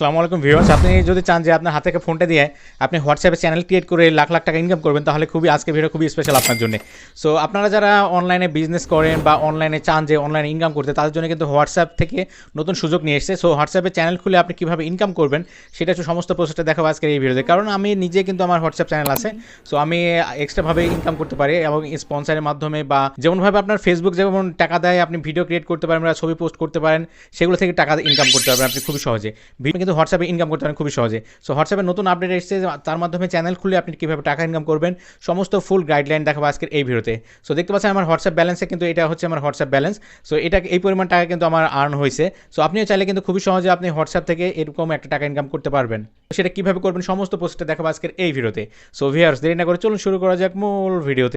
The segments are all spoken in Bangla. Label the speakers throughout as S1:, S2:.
S1: আসসালামু আলাইকুম ভিউয়ার্স, আপনি যদি চান যে আপনার হাতে থেকে ফোনটা দিয়ে আপনি হোয়াটসঅ্যাপে চ্যানেল ক্রিয়েট করে লাখ লাখ টাকা ইনকাম করবেন, তাহলে খুবই আজকে ভিডিও খুবই স্পেশাল আপনার জন্য। সো আপনারা যারা অনলাইনে বিজনেস করেন বা অনলাইনে চান যে অনলাইনে ইনকাম করতে, তাদের জন্য কিন্তু হোয়াটসঅ্যাপ থেকে নতুন সুযোগ নিয়ে এসেছে। সো হোয়াটসঅ্যাপে চ্যানেল খুলে আপনি কীভাবে ইনকাম করবেন, সেটা হচ্ছে সমস্ত প্রসেসটা দেখাবো আজকের এই ভিডিওতে কারণ আমি নিজে কিন্তু আমার হোয়াটসঅ্যাপ চ্যানেল আছে। সো আমি এক্সট্রাভাবে ইনকাম করতে পারি এবং স্পন্সারের মাধ্যমে বা যেমনভাবে আপনার ফেসবুক যেমন টাকা দেয়, আপনি ভিডিও ক্রিয়েট করতে পারেন বা ছবি পোস্ট করতে পারেন, সেগুলো থেকে টাকা ইনকাম করতে পারবেন আপনি খুবই সহজে। ভিডিও কিন্তু হোয়াটসঅ্যাপে ইনকাম করতে পারেন খুবই সহজে। সো হোয়াটসঅ্যাপে নতুন আপডেট এসেছে, তার মাধ্যমে চ্যানেল খুলে আপনি কীভাবে টাকা ইনকাম করবেন, সমস্ত ফুল গাইডলাইন দেখাবো আজকের এই ভিডিওতে। সো দেখতে পাচ্ছেন আমার হোয়াটসঅ্যাপ ব্যালেন্সে কিন্তু এটা হচ্ছে আমার হোয়াটসঅ্যাপ ব্যালেন্স সো এটা এই পরিমাণ টাকা কিন্তু আমার আর্ন হয়েছে। সো আপনিও চাইলে কিন্তু খুবই সহজে আপনি হোয়াটসঅ্যাপ থেকে এরকম একটা টাকা ইনকাম করতে পারবেন। সেটা কীভাবে করবেন সমস্ত পোস্টটা দেখাবো আজকের এই ভিডিওতে। সো ভিয়ার্স দেরি না করে চলুন শুরু করা যাক মূল ভিডিওতে।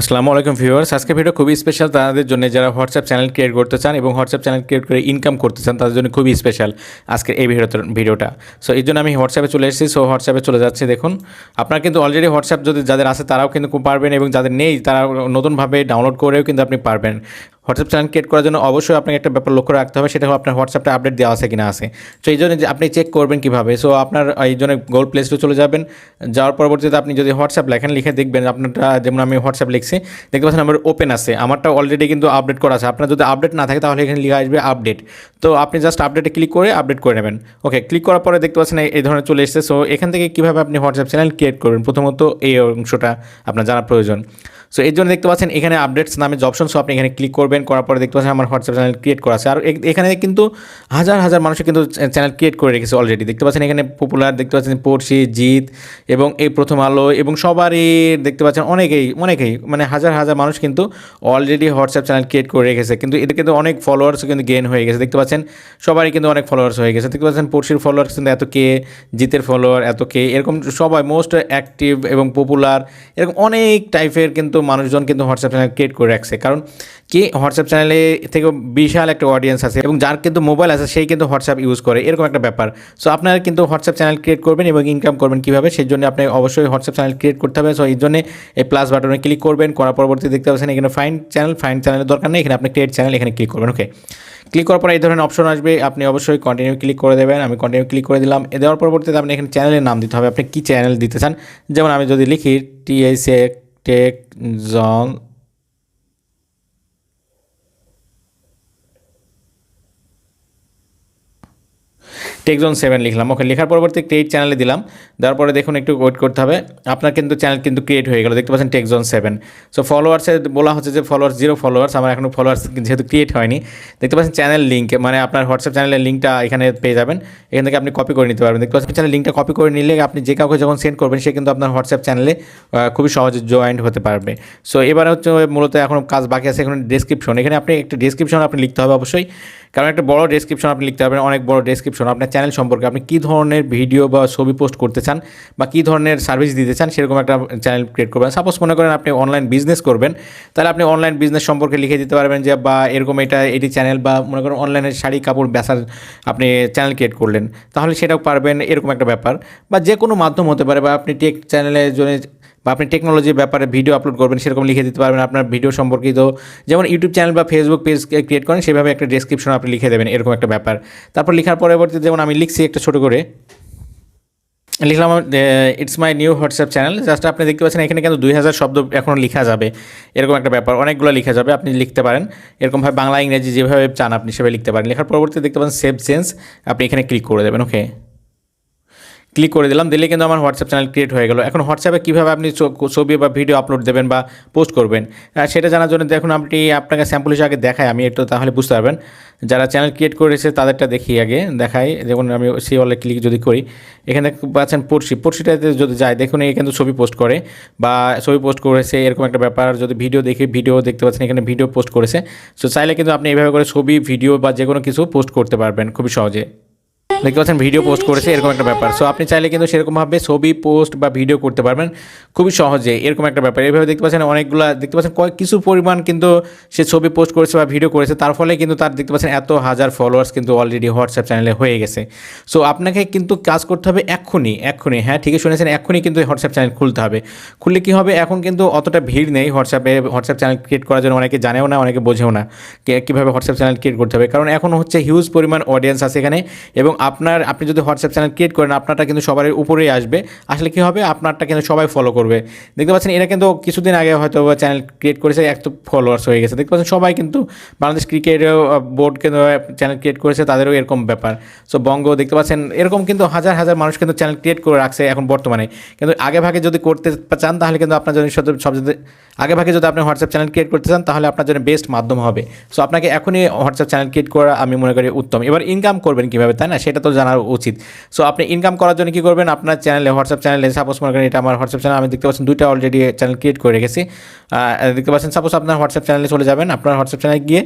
S1: আসসালামু আলাইকুম ভিউয়ার্স। আজকে ভিডিও খুবই স্পেশাল তাদের জন্য যারা হোয়াটসঅ্যাপ চ্যানেল ক্রিয়েট করতে চান এবং হোয়াটসঅ্যাপ চ্যানেল ক্রিয়েট করে ইনকাম করতে চান, তাদের জন্য খুবই স্পেশাল আজকের এই ভিডিও ভিডিওটা। সো এই জন্য আমি হোয়াটসঅ্যাপে চলে এসেছি। সো হোয়াটসঅ্যাপে চলে যাচ্ছি, দেখুন। আপনার কিন্তু অলরেডি হোয়াটসঅ্যাপ যদি যাদের আছে, তারাও কিন্তু পারবেন এবং যাদের নেই, তারা নতুনভাবে ডাউনলোড করেও কিন্তু আপনি পারবেন। হোয়াটসঅ্যাপ চ্যানেল ক্রিয়েট করার জন্য অবশ্যই আপনাকে একটা ব্যাপার লক্ষ্য রাখতে হবে, সেটা আপনার হোয়াটসঅ্যাপটা আপডেট দেওয়া আছে কিনা আছে। তো এই জন্য আপনি চেক করবেন কীভাবে। সো আপনার এই জন্য গোল প্লে স্টোরে চলে যাবেন। যাওয়ার পরবর্তীতে আপনি যদি হোয়াটসঅ্যাপ লেখেন, লিখে দেখবেন আপনারটা, যেমন আমি হোয়াটসঅ্যাপ লিখছি, দেখতে পাচ্ছেন আমার ওপেন আছে। আমারটা অলরেডি কিন্তু আপডেট করা আছে। আপনার যদি আপডেট না থাকে, তাহলে এখানে লিখে আসবে আপডেট তো আপনি জাস্ট আপডেটে ক্লিক করে আপডেট করে নেবেন। ওকে ক্লিক করার পরে দেখতে পাচ্ছেন এই- ধরনের চলে এসেছে। সো এখান থেকে কীভাবে আপনি হোয়াটসঅ্যাপ চ্যানেল ক্রিয়েট করবেন? প্রথমত এই অংশটা আপনার জানার প্রয়োজন। সো এর জন্য দেখতে পাচ্ছেন এখানে আপডেটস নামে অপশন সো আপনি এখানে ক্লিক করবেন, করার পরে দেখতে পাচ্ছেন আমার হোয়াটসঅ্যাপ চ্যানেল ক্রিয়েট করা আছে। আর এখানে কিন্তু হাজার হাজার মানুষের কিন্তু চ্যানেল ক্রিয়েট করে রেখেছে অলরেডি দেখতে পাচ্ছেন এখানে পপুলার দেখতে পাচ্ছেন পড়শি জিত এবং এই প্রথম আলো এবং সবারই দেখতে পাচ্ছেন অনেকেই অনেকেই মানে হাজার হাজার মানুষ কিন্তু অলরেডি হোয়াটসঅ্যাপ চ্যানেল ক্রিয়েট করে রেখেছে। কিন্তু এদের কিন্তু অনেক ফলোয়ার্সও কিন্তু গেন হয়ে গেছে। দেখতে পাচ্ছেন সবারই কিন্তু অনেক ফলোয়ার্স হয়ে গেছে। দেখতে পাচ্ছেন পড়শির ফলোয়ার্স কিন্তু এত কে জিতের ফলোয়ার এত কে, এরকম সবাই মোস্ট অ্যাক্টিভ এবং পপুলার এরকম অনেক টাইপের কিন্তু মানুষজন কিন্তু হোয়াটসঅ্যাপ চ্যানেল ক্রিয়েট করে রাখছে। কারণ কি? হোয়াটসঅ্যাপ চ্যানেলে থেকে বিশাল একটা অডিয়েন্স আছে এবং যার কিন্তু মোবাইল আছে, সেই কিন্তু হোয়াটসঅ্যাপ ইউজ করে। এরকম একটা ব্যাপার। সো আপনারা কিন্তু হোয়াটসঅ্যাপ চ্যানেল ক্রিয়েট করবেন এবং ইনকাম করবেন কীভাবে? সেই জন্য আপনি অবশ্যই হোয়াটসঅ্যাপ চ্যানেল ক্রিয়েট করতে হবে। সো এই জন্য এই প্লাস বাটনে ক্লিক করবেন, করার পরবর্তী দেখতে পাচ্ছেন এখানে ফাইন চ্যানেল ফাইন চ্যানেলের দরকার নেই। এখানে আপনি ক্রিয়েট চ্যানেল এখানে ক্লিক করবেন। ওকে ক্লিক করার পরে এই ধরনের অপশন আসবে। আপনি অবশ্যই কন্টিনিউ ক্লিক করে দেবেন। আমি কন্টিনিউ ক্লিক করে দিলাম। এ দেওয়ার পরবর্তীতে আপনি এখানে চ্যানেলের নাম দিতে হবে। আপনি কী চ্যানেল দিতে চান? যেমন আমি যদি লিখি TSA tech zone techzone seven লিখলাম। ওকে লেখার পরবর্তী ক্রিয়েট চ্যানেলে দিলাম। দেওয়ার পরে দেখুন একটু ওয়েট করতে হবে। আপনার কিন্তু চ্যানেল কিন্তু ক্রিয়েট হয়ে গেল। দেখতে পাচ্ছেন টেকজন সেভেন সো ফলোয়ার্সে বলা হচ্ছে যে ফলোয়ার্স জিরো ফলোয়ার্স আমার এখনও ফলোয়ার্স যেহেতু ক্রিয়েট হয়নি। দেখতে পাচ্ছেন চ্যানেল লিঙ্ক মানে আপনার হোয়াটসঅ্যাপ চ্যানেলের লিঙ্কটা এখানে পেয়ে যাবেন। এখান থেকে আপনি কপি করে নিতে পারবেন। দেখতে পাচ্ছেন চ্যানেল লিঙ্কটা কপি করে নিলে আপনি যে কাউকে যখন সেন্ড করবেন, সে কিন্তু আপনার হোয়াটসঅ্যাপ চ্যানেলে খুবই সহজে জয়েন্ট হতে পারবে। সো এবার হচ্ছে মূলত এখন কাজ বাকি আছে এখন ডেসক্রিপশন এখানে আপনি একটা ডেসক্রিপশন আপনি লিখতে হবে অবশ্যই। কারণ একটা বড় ডেসক্রিপশন আপনি লিখতে পারবেন, অনেক বড় ডেসক্রিপশন আপনার চ্যানেল সম্পর্কে আপনি কী ধরনের ভিডিও বা ছবি পোস্ট করতে চান বা কী ধরনের সার্ভিস দিতে চান, সেরকম একটা চ্যানেল ক্রিয়েট করবেন। সাপোজ মনে করেন আপনি অনলাইন বিজনেস করবেন, তাহলে আপনি অনলাইন বিজনেস সম্পর্কে লিখে দিতে পারবেন যে, বা এরকম এটা, এটি চ্যানেল বা মনে করেন অনলাইনের শাড়ি কাপড় বেচার আপনি চ্যানেল ক্রিয়েট করলেন। তাহলে সেটাও পারবেন, এরকম একটা ব্যাপার। বা যে কোনো মাধ্যম হতে পারে বা আপনি টেক চ্যানেলের জন্য বা আপনি টেকনোলজির ব্যাপারে ভিডিও আপলোড করবেন, সেরকম লিখে দিতে পারবেন। আপনার ভিডিও সম্পর্কিত যেমন ইউটিউব চ্যানেল বা ফেসবুক পেজ ক্রিয়েট করেন, সেভাবে একটা ডেসক্রিপশন আপনি লিখে দেবেন, এরকম একটা ব্যাপার। তারপর লেখার পরবর্তীতে যেমন আমি লিখছি একটা ছোটো করে, লিখলাম it's my new WhatsApp channel just আপনি দেখতে পাচ্ছেন এখানে কিন্তু দুই হাজার শব্দ এখনও লেখা যাবে, এরকম একটা ব্যাপার। অনেকগুলো লেখা যাবে, আপনি লিখতে পারেন। এরকমভাবে বাংলা, ইংরেজি যেভাবে চান, আপনি সেভাবে লিখতে পারেন। লেখার পরবর্তীতে দেখতে পাচ্ছেন সেভ চেঞ্জ আপনি এখানে ক্লিক করে দেবেন ওকে ক্লিক করে দিলাম, দিলে কিন্তু আমার হোয়াটসঅ্যাপ চ্যানেল ক্রিয়েট হয়ে গেল। এখন হোয়াটসঅ্যাপে কীভাবে আপনি ছবি বা ভিডিও আপলোড দেবেন বা পোস্ট করবেন? সেটা জানার জন্য দেখুন, আপনি আপনাকে স্যাম্পল হিসেবে আগে দেখাই, আমি একটু তাহলে বুঝতে পারবেন। যারা চ্যানেল ক্রিয়েট করেছে, তাদেরটা দেখি আগে, দেখাই। যেমন আমি সি অলে ক্লিক যদি করি, এখানে পাচ্ছেন পড়শি। পড়শিটাতে যদি যায় দেখুন এই কিন্তু ছবি পোস্ট করে বা ছবি পোস্ট করেছে, এরকম একটা ব্যাপার। যদি ভিডিও দেখি ভিডিও দেখতে পাচ্ছেন, এখানে ভিডিও পোস্ট করেছে। সো চাইলে কিন্তু আপনি এইভাবে করে ছবি ভিডিও বা যে কোনো কিছু পোস্ট করতে পারবেন খুবই সহজে। দেখতে পাচ্ছেন ভিডিও পোস্ট করেছে, এরকম একটা ব্যাপার। সো আপনি চাইলে কিন্তু সেরকমভাবে ছবি পোস্ট বা ভিডিও করতে পারবেন। খুবই সহজে এরকম একটা ব্যাপার। এইভাবে দেখতে পাচ্ছেন, অনেকগুলো দেখতে পাচ্ছেন, কয়েক কিছু পরিমাণ কিন্তু সে ছবি পোস্ট করেছে বা ভিডিও করেছে, তার ফলে কিন্তু তার দেখতে পাচ্ছেন এত হাজার ফলোয়ার্স কিন্তু অলরেডি হোয়াটসঅ্যাপ চ্যানেলে হয়ে গেছে। সো আপনাকে কিন্তু কাজ করতে হবে এক্ষুনি এক্ষুনি। হ্যাঁ ঠিকই শুনেছেন, এক্ষুনি কিন্তু হোয়াটসঅ্যাপ চ্যানেল খুলতে হবে। খুললে কী হবে, এখন কিন্তু অতটা ভিড় নেই হোয়াটসঅ্যাপে হোয়াটসঅ্যাপ চ্যানেল ক্রিয়েট করার জন্য অনেকে জানেও না, অনেকে বোঝেও না কীভাবে হোয়াটসঅ্যাপ চ্যানেল ক্রিয়েট করতে হবে। কারণ এখন হচ্ছে হিউজ পরিমাণ অডিয়েন্স আছে এখানে এবং আপনার, আপনি যদি হোয়াটসঅ্যাপ চ্যানেল ক্রিয়েট করেন, আপনারটা কিন্তু সবার উপরেই আসবে। আসলে কী হবে? আপনারটা কিন্তু সবাই ফলো করবে। দেখতে পাচ্ছেন, এরা কিন্তু কিছুদিন আগে হয়তো চ্যানেল ক্রিয়েট করেছে, এক তো ফলোয়ার্স হয়ে গেছে। দেখতে পাচ্ছেন, সবাই কিন্তু বাংলাদেশ ক্রিকেট বোর্ড কিন্তু চ্যানেল ক্রিয়েট করেছে, তাদেরও এরকম ব্যাপার। সো বঙ্গ দেখতে পাচ্ছেন, এরকম কিন্তু হাজার হাজার মানুষ কিন্তু চ্যানেল ক্রিয়েট করে রাখছে এখন বর্তমানে। কিন্তু আগে ভাগে যদি করতে চান, তাহলে কিন্তু আপনার জন্য সব আগে ভাগে যদি আপনি হোয়াটসঅ্যাপ চ্যানেল ক্রিয়েট করতে চান, তাহলে আপনার জন্য বেস্ট মাধ্যম হবে। সো আপনাকে এখনই হোয়াটসঅ্যাপ চ্যানেল ক্রিয়েট করা, আমি মনে করি, উত্তম। এবার ইনকাম করবেন কীভাবে, তাই না? সেটা তো জানা উচিত। সো আপনি ইনকাম করার জন্য কী করবেন? আপনার চ্যানেলে হোয়াটসঅ্যাপ চ্যানেলে সাপোজ মনে করেন এটা আমার হোয়াটসঅ্যাপ চ্যানেল আমি দেখতে পাচ্ছেন দুইটা অলরেডি চ্যানেল ক্রিয়েট করে রেখেছি। দেখতে পাচ্ছেন সাপোজ আপনার হোয়াটসঅ্যাপ চ্যানেলে চলে যাবেন, আপনার হোয়াটসঅ্যাপ চ্যানেলে গিয়ে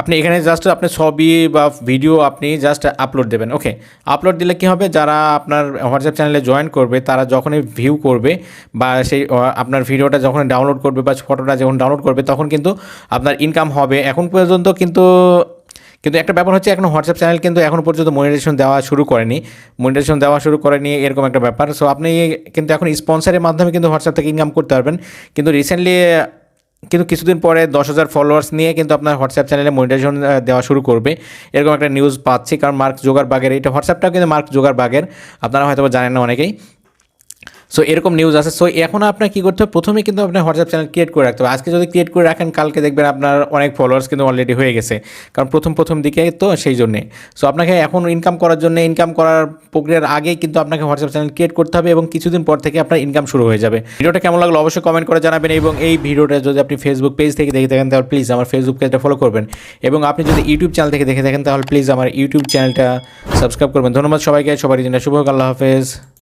S1: আপনি এখানে জাস্ট আপনি ছবি বা ভিডিও আপনি জাস্ট আপলোড দেবেন ওকে আপলোড দিলে কী হবে? যারা আপনার হোয়াটসঅ্যাপ চ্যানেলে জয়েন করবে, তারা যখনই ভিউ করবে বা সেই আপনার ভিডিওটা যখন ডাউনলোড করবে বা ফটোটা যখন ডাউনলোড করবে, তখন কিন্তু আপনার ইনকাম হবে। এখন পর্যন্ত কিন্তু কিন্তু একটা ব্যাপার হচ্ছে এখন হোয়াটসঅ্যাপ চ্যানেল কিন্তু এখন পর্যন্ত মনিটাইজেশন দেওয়া শুরু করেনি। মনিটাইজেশন দেওয়া শুরু করেনি, এরকম একটা ব্যাপার। সো আপনি কিন্তু এখন স্পন্সারের মাধ্যমে কিন্তু হোয়াটসঅ্যাপ থেকে ইনকাম করতে পারবেন। কিন্তু রিসেন্টলি কিন্তু কিছুদিন পরে দশ হাজার ফলোয়ার্স নিয়ে কিন্তু আপনার হোয়াটসঅ্যাপ চ্যানেলে মনিটাইজেশন দেওয়া শুরু করবে। এরকম একটা নিউজ পাচ্ছি, কারণ মার্ক জোগার বাগের এটা হোয়াটসঅ্যাপটাও কিন্তু মার্ক জোগার বাগের আপনারা হয়তো জানেন না অনেকেই। সো এরকম নিউজ আছে সো এখন আপনার কী করতে হবে? প্রথমে কিন্তু আপনার হোয়াটসঅ্যাপ চ্যানেল ক্রিয়েট করে রাখতে হবে। আজকে যদি ক্রিয়েট করে রাখেন, কালকে দেখবেন আপনার অনেক ফলোয়ার্স কিন্তু অলরেডি হয়ে গেছে। কারণ প্রথম প্রথম দিকে তো সেই জন্যে। সো আপনাকে এখন ইনকাম করার জন্য ইনকাম করার প্রক্রিয়ার আগেই কিন্তু আপনাকে হোয়াটসঅ্যাপ চ্যানেল ক্রিয়েট করতে হবে এবং কিছুদিন পর থেকে আপনার ইনকাম শুরু হয়ে যাবে। ভিডিওটা কেমন লাগল অবশ্যই কমেন্ট করে জানাবেন এবং এই ভিডিওটা যদি আপনি ফেসবুক পেজ থেকে দেখে থাকেন, তাহলে প্লিজ আমার ফেসবুক পেজটা ফলো করবেন। এবং আপনি যদি ইউটিউব চ্যানেল থেকে দেখে থাকেন, তাহলে প্লিজ আমার ইউটিউব চ্যানেলটা সাবস্ক্রাইব করবেন। ধন্যবাদ সবাইকে সবারই জন্য শুভ আল্লাহ হাফেজ।